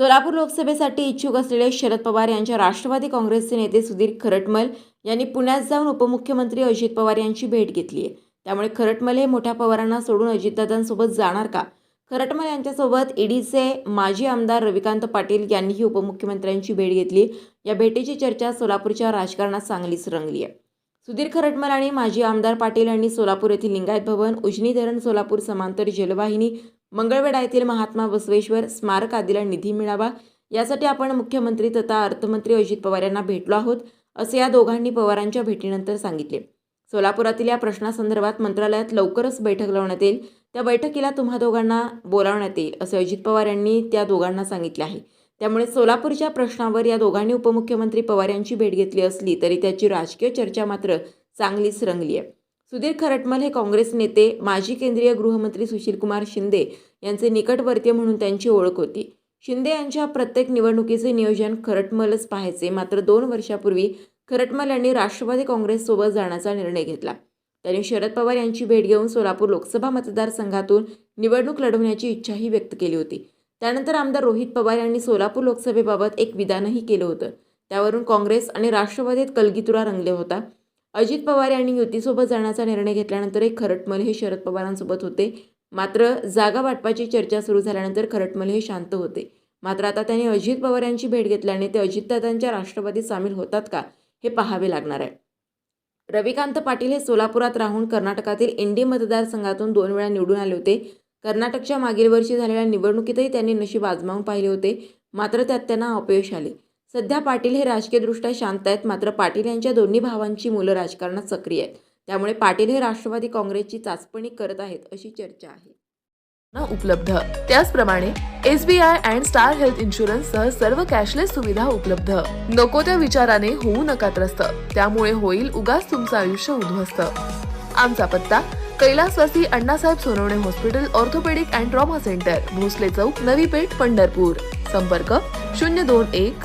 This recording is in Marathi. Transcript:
सोलापूर लोकसभेसाठी इच्छुक असलेले शरद पवार यांच्या राष्ट्रवादी काँग्रेसचे नेते सुधीर खरटमल यांनी पुण्यात जाऊन उपमुख्यमंत्री अजित पवार यांची भेट घेतली आहे. त्यामुळे खरटमल हे मोठ्या पवारांना सोडून अजितदादांसोबत जाणार का? खरटमल यांच्यासोबत ईडीचे माजी आमदार रविकांत पाटील यांनीही उपमुख्यमंत्र्यांची भेट घेतली. या भेटीची चर्चा सोलापूरच्या राजकारणात चांगलीच रंगली आहे. सुधीर खरटमल आणि माजी आमदार पाटील यांनी सोलापूर येथील लिंगायत भवन उजनी धरण सोलापूर समांतर जलवाहिनी मंगळवेढा येथील महात्मा बसवेश्वर स्मारक आदीला निधी मिळावा. यासाठी आपण मुख्यमंत्री तथा अर्थमंत्री अजित पवार यांना भेटलो आहोत असे या दोघांनी पवारांच्या भेटीनंतर सांगितले. सोलापुरातील या प्रश्नासंदर्भात मंत्रालयात लवकरच बैठक लावण्यात येईल. त्या बैठकीला तुम्हा दोघांना बोलावण्यात येईल असे अजित पवार यांनी त्या दोघांना सांगितले आहे. त्यामुळे सोलापूरच्या प्रश्नावर या दोघांनी उपमुख्यमंत्री पवार यांची भेट घेतली असली तरी त्याची राजकीय चर्चा मात्र चांगलीच रंगली आहे. सुधीर खरटमल हे काँग्रेस नेते माजी केंद्रीय गृहमंत्री सुशीलकुमार शिंदे यांचे निकटवर्तीय म्हणून त्यांची ओळख होती. शिंदे यांच्या प्रत्येक निवडणुकीचे नियोजन खरटमलच पाहायचे. मात्र दोन वर्षापूर्वी खरटमल यांनी राष्ट्रवादी काँग्रेससोबत जाण्याचा निर्णय घेतला. त्यांनी शरद पवार यांची भेट घेऊन सोलापूर लोकसभा मतदारसंघातून निवडणूक लढवण्याची इच्छाही व्यक्त केली होती. त्यानंतर आमदार रोहित पवार यांनी सोलापूर लोकसभेबाबत एक विधानही केलं होतं. त्यावरून काँग्रेस आणि राष्ट्रवादीत कलगीतुरा रंगले होता. अजित पवार यांनी युतीसोबत जाण्याचा निर्णय घेतल्यानंतर एक खरटमल हे शरद पवारांसोबत होते. मात्र जागा वाटपाची चर्चा सुरू झाल्यानंतर खरटमल हे शांत होते. मात्र आता त्यांनी अजित पवार यांची भेट घेतल्याने ते अजितदादांच्या राष्ट्रवादीत सामील होतात का हे पाहावे लागणार आहे. रविकांत पाटील हे सोलापुरात राहून कर्नाटकातील एनडी मतदारसंघातून दोन वेळा निवडून आले होते. कर्नाटकच्या मागील वर्षी झालेल्या निवडणुकीतही त्यांनी नशीब आजमावून पाहिले होते. मात्र त्यात त्यांना अपयश आले. सध्या पाटील हे राजकीयदृष्ट्या शांत आहेत. मात्र पाटील यांच्या दोन्ही भावांची मुलं राजकारणात सक्रिय आहेत. त्यामुळे पाटील हे राष्ट्रवादी काँग्रेसची चाचपणी करत आहेत अशी चर्चा आहे. ना उपलब्ध. त्याचप्रमाणे S B I and star health insurance सह सर्व कॅशलेस सुविधा उपलब्ध. नको त्या विचाराने होऊ नका त्रस्त. त्यामुळे होईल उगाच तुमचं आयुष्य उद्ध्वस्त. आमचा पत्ता कैलासवासी Annasaheb Sonawane hospital orthopaedic and trauma centre Bhosale चौक नवी पेठ पंढरपूर. संपर्क शून्य दोन एक